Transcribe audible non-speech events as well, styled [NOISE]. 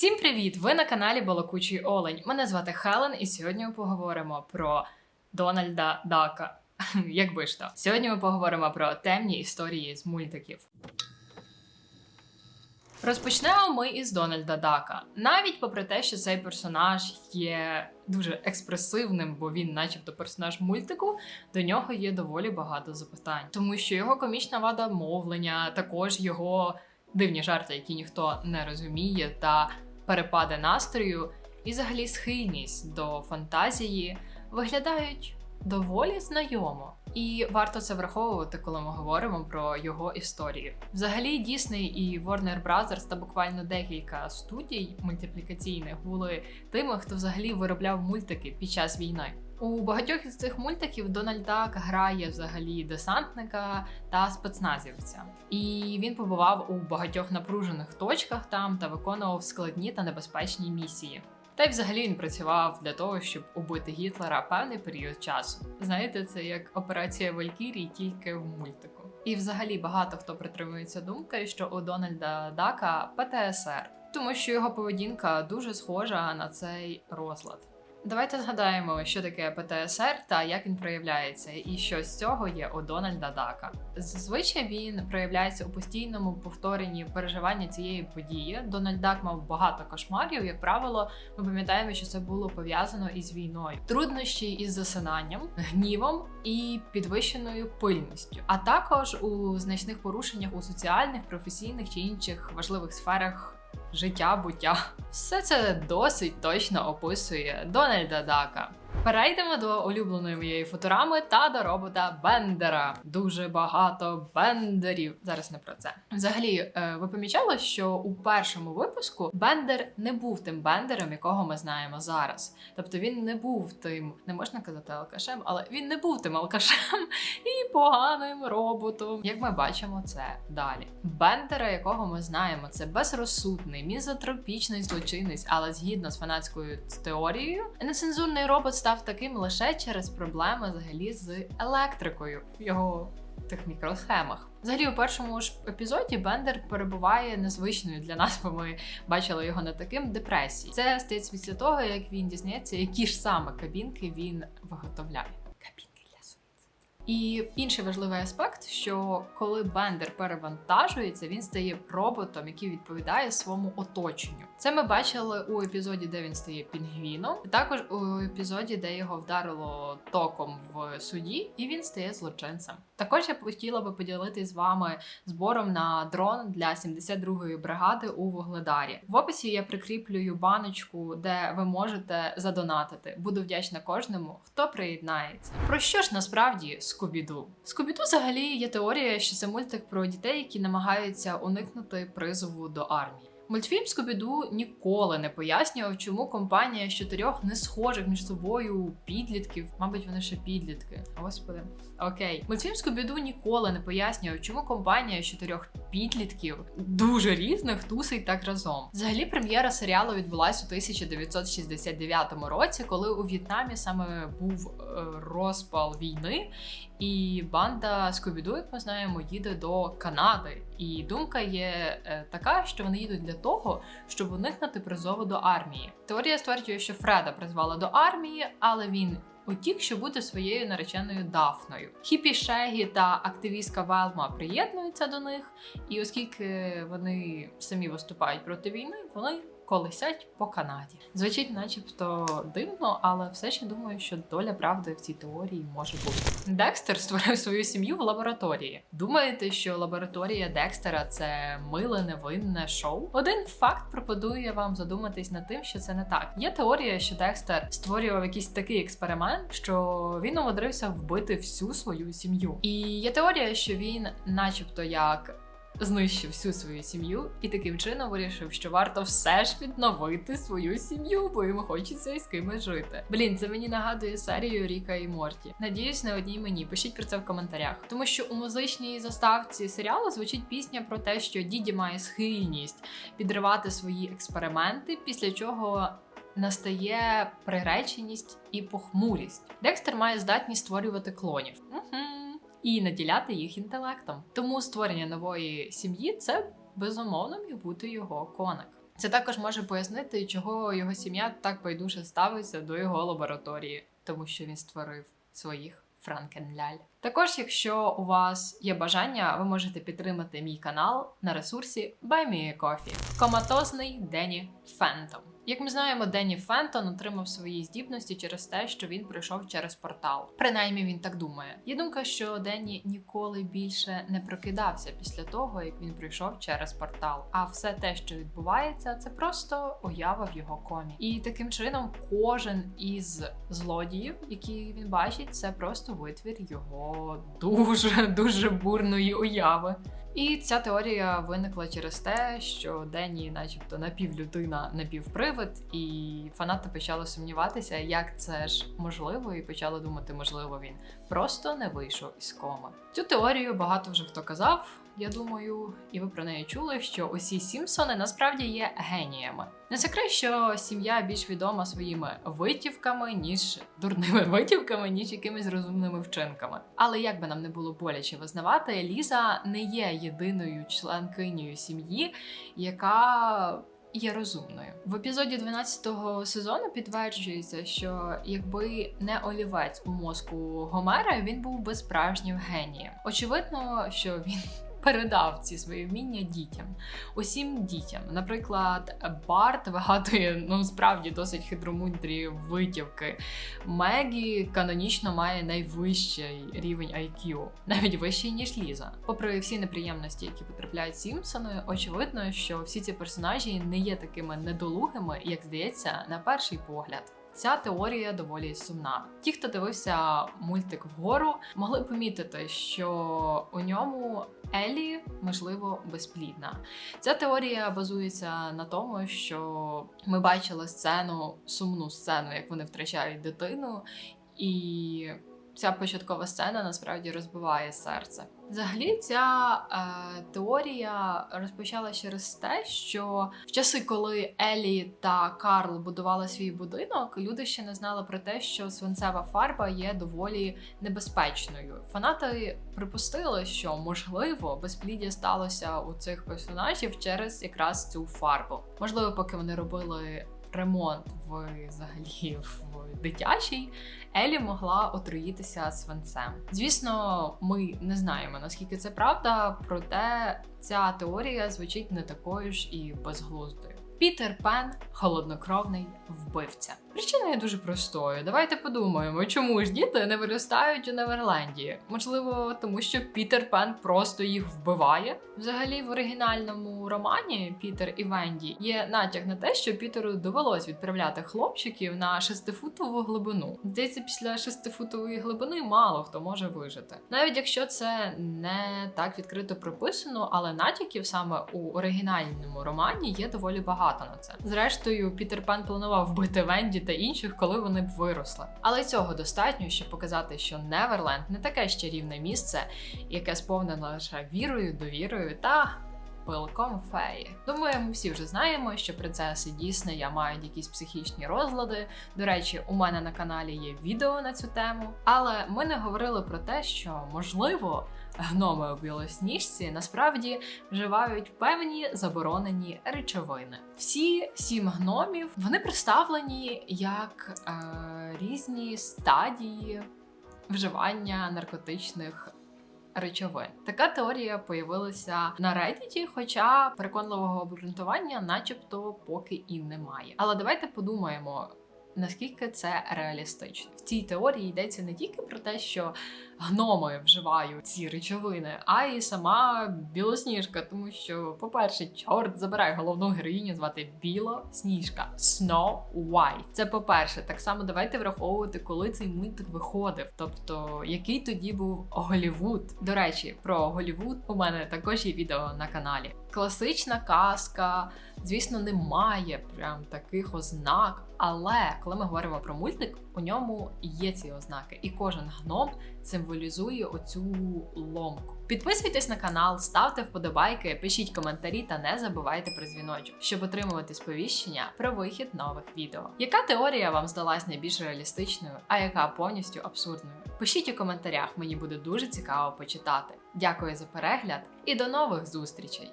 Всім привіт! Ви на каналі Балакучий Олень. Мене звати Хелен, і сьогодні ми поговоримо про Дональда Дака. [LAUGHS] Якби ж то. Сьогодні ми поговоримо про темні історії з мультиків. Розпочнемо ми із Дональда Дака. Навіть попри те, що цей персонаж є дуже експресивним, бо він, начебто, персонаж мультику, до нього є доволі багато запитань, тому що його комічна вада мовлення, також його дивні жарти, які ніхто не розуміє, та перепади настрою, і взагалі схильність до фантазії виглядають доволі знайомо. І варто це враховувати, коли ми говоримо про його історію. Взагалі, Дісней і Warner Brothers та буквально декілька студій мультиплікаційних були тими, хто взагалі виробляв мультики під час війни. У багатьох із цих мультиків Дональд Дак грає взагалі десантника та спецназівця, і він побував у багатьох напружених точках там та виконував складні та небезпечні місії. Та й взагалі він працював для того, щоб убити Гітлера певний період часу. Знаєте, це як операція Валькірії, тільки в мультику. І взагалі багато хто притримується думки, що у Дональда Дака ПТСР, тому що його поведінка дуже схожа на цей розлад. Давайте згадаємо, що таке ПТСР та як він проявляється, і що з цього є у Дональда Дака. Зазвичай він проявляється у постійному повторенні переживання цієї події. Дональд Дак мав багато кошмарів. Як правило, ми пам'ятаємо, що це було пов'язано із війною, труднощі із засинанням, гнівом і підвищеною пильністю, а також у значних порушеннях у соціальних, професійних чи інших важливих сферах життя, буття. Все це досить точно описує Дональда Дака. Перейдемо до улюбленої моєї футурами та до робота Бендера. Дуже багато бендерів. Зараз не про це. Взагалі, е, ви помічали, що у першому випуску Бендер не був тим бендером, якого ми знаємо зараз. Тобто він не був тим, не можна казати алкашем, але він не був тим алкашем [LAUGHS] і поганим роботом. Як ми бачимо це далі. Бендера, якого ми знаємо, це безрозсудний, мізотропічний злочинець, але згідно з фанатською теорією, нецензурний робот став таким лише через проблеми взагалі з електрикою в його тих мікросхемах. Взагалі, у першому ж епізоді Бендер перебуває незвичною для нас, бо ми бачили його не таким депресії. Це стається після того, як він дізнається, які ж саме кабінки він виготовляє. І інший важливий аспект, що коли Бендер перевантажується, він стає роботом, який відповідає своєму оточенню. Це ми бачили у епізоді, де він стає пінгвіном, також у епізоді, де його вдарило током в суді, і він стає злочинцем. Також я хотіла би поділитися з вами збором на дрон для 72-ї бригади у Вугледарі. В описі я прикріплюю баночку, де ви можете задонатити. Буду вдячна кожному, хто приєднається. Про що ж насправді Скубіду? Скубіду взагалі є теорія, що це мультик про дітей, які намагаються уникнути призову до армії. Мультфільм Скубіду ніколи не пояснював, чому компанія з чотирьох не схожих між собою підлітків, мабуть, вони ще підлітки. Господи, окей, мультфільм Скубіду ніколи не пояснював, чому компанія з чотирьох підлітків дуже різних тусить так разом. Взагалі, прем'єра серіалу відбулася у 1969 році, коли у В'єтнамі саме був е, розпал війни, і банда Скубіду, як ми знаємо, їде до Канади. І думка є е, така, що вони їдуть для того, щоб уникнути призову до армії. Теорія стверджує, що Фреда призвала до армії, але він. Утік, щоб бути своєю нареченою Дафною. Хіпі Шегі та активістка Велма приєднуються до них, і оскільки вони самі виступають проти війни, вони колесять по Канаді. Звучить, начебто, дивно, але все ще думаю, що доля правди в цій теорії може бути. Декстер створив свою сім'ю в лабораторії. Думаєте, що лабораторія Декстера це миле невинне шоу? Один факт пропонує вам задуматись над тим, що це не так. Є теорія, що Декстер створював якийсь такий експеримент, що він умудрився вбити всю свою сім'ю. І є теорія, що він, начебто, як знищив всю свою сім'ю і таким чином вирішив, що варто все ж відновити свою сім'ю, бо йому хочеться із кимось жити. Блін, це мені нагадує серію Ріка і Морті. Надіюсь, не одній мені. Пишіть про це в коментарях. Тому що у музичній заставці серіалу звучить пісня про те, що діді має схильність підривати свої експерименти, після чого. Настає приреченість і похмурість. Декстер має здатність створювати клонів. Угу і наділяти їх інтелектом. Тому створення нової сім'ї це безумовно міг бути його коник. Це також може пояснити, чого його сім'я так байдуже ставиться до його лабораторії, тому що він створив своїх Франкенляль. Також, якщо у вас є бажання, ви можете підтримати мій канал на ресурсі Buy Me. Коматозний Дені Фентом. Як ми знаємо, Дені Фентон отримав свої здібності через те, що він пройшов через портал. Принаймні він так думає. Є думка, що Дені ніколи більше не прокидався після того, як він пройшов через портал. А все те, що відбувається, це просто уява в його комі. І таким чином, кожен із злодіїв, які він бачить, це просто витвір його дуже дуже бурної уяви. І ця теорія виникла через те, що Дені, начебто, напівлюдина, напівпривид, і фанати почали сумніватися, як це ж можливо, і почали думати, можливо, він просто не вийшов із коми. Цю теорію багато вже хто казав. Я думаю, і ви про неї чули, що усі Сімпсони насправді є геніями. Не секрет, що сім'я більш відома своїми витівками, ніж дурними [LAUGHS] витівками, ніж якимись розумними вчинками. Але як би нам не було боляче визнавати, Ліза не є єдиною членкинею сім'ї, яка. Є розумною в епізоді 12-го сезону. Підтверджується, що якби не олівець у мозку Гомера, він був би справжнім генієм. Очевидно, що він передав ці свої вміння дітям, усім дітям. Наприклад, Барт вигадує ну справді досить хитромудрі витівки. Мегі канонічно має найвищий рівень IQ, навіть вищий ніж Ліза. Попри всі неприємності, які потрапляють Сімпсони, очевидно, що всі ці персонажі не є такими недолугими, як здається, на перший погляд. Ця теорія доволі сумна. Ті, хто дивився мультик вгору, могли помітити, що у ньому Елі можливо безплідна. Ця теорія базується на тому, що ми бачили сцену, сумну сцену, як вони втрачають дитину, і ця початкова сцена насправді розбиває серце. Взагалі, ця е, теорія розпочала через те, що в часи, коли Елі та Карл будували свій будинок, люди ще не знали про те, що свинцева фарба є доволі небезпечною. Фанати припустили, що можливо безпліддя сталося у цих персонажів через якраз цю фарбу. Можливо, поки вони робили ремонт в взагалі в дитячій, Елі могла отруїтися свинцем. Звісно, ми не знаємо наскільки це правда, проте ця теорія звучить не такою ж і безглуздою. Пітер Пен холоднокровний вбивця. Причина є дуже простою. Давайте подумаємо, чому ж діти не виростають у Неверленді? Можливо, тому що Пітер Пен просто їх вбиває. Взагалі, в оригінальному романі Пітер і Венді є натяк на те, що Пітеру довелось відправляти хлопчиків на шестифутову глибину. Здається, після шестифутової глибини мало хто може вижити. Навіть якщо це не так відкрито прописано, але натяків саме у оригінальному романі є доволі багато на це. Зрештою, Пітер Пен планував вбити Венді та інших, коли вони б виросли. Але цього достатньо, щоб показати, що Неверленд не таке ще рівне місце, яке сповнене лише вірою, довірою та пилком феї. Думаю, ми всі вже знаємо, що принцеси Діснея мають якісь психічні розлади. До речі, у мене на каналі є відео на цю тему, але ми не говорили про те, що можливо. Гноми у білосніжці насправді вживають певні заборонені речовини. Всі сім гномів вони представлені як е, різні стадії вживання наркотичних речовин. Така теорія появилася на Reddit, хоча переконливого обґрунтування, начебто, поки і немає. Але давайте подумаємо. Наскільки це реалістично в цій теорії йдеться не тільки про те, що гноми вживають ці речовини, а й сама білосніжка, тому що, по-перше, чорт забирає головну героїню звати Білосніжка Snow White. Це по-перше, так само давайте враховувати, коли цей мультик виходив. Тобто, який тоді був Голівуд. До речі, про Голівуд у мене також є відео на каналі. Класична казка, звісно, немає прям таких ознак. Але коли ми говоримо про мультик, у ньому є ці ознаки, і кожен гном символізує оцю ломку. Підписуйтесь на канал, ставте вподобайки, пишіть коментарі та не забувайте про дзвіночок, щоб отримувати сповіщення про вихід нових відео. Яка теорія вам здалась найбільш реалістичною, а яка повністю абсурдною? Пишіть у коментарях, мені буде дуже цікаво почитати. Дякую за перегляд і до нових зустрічей!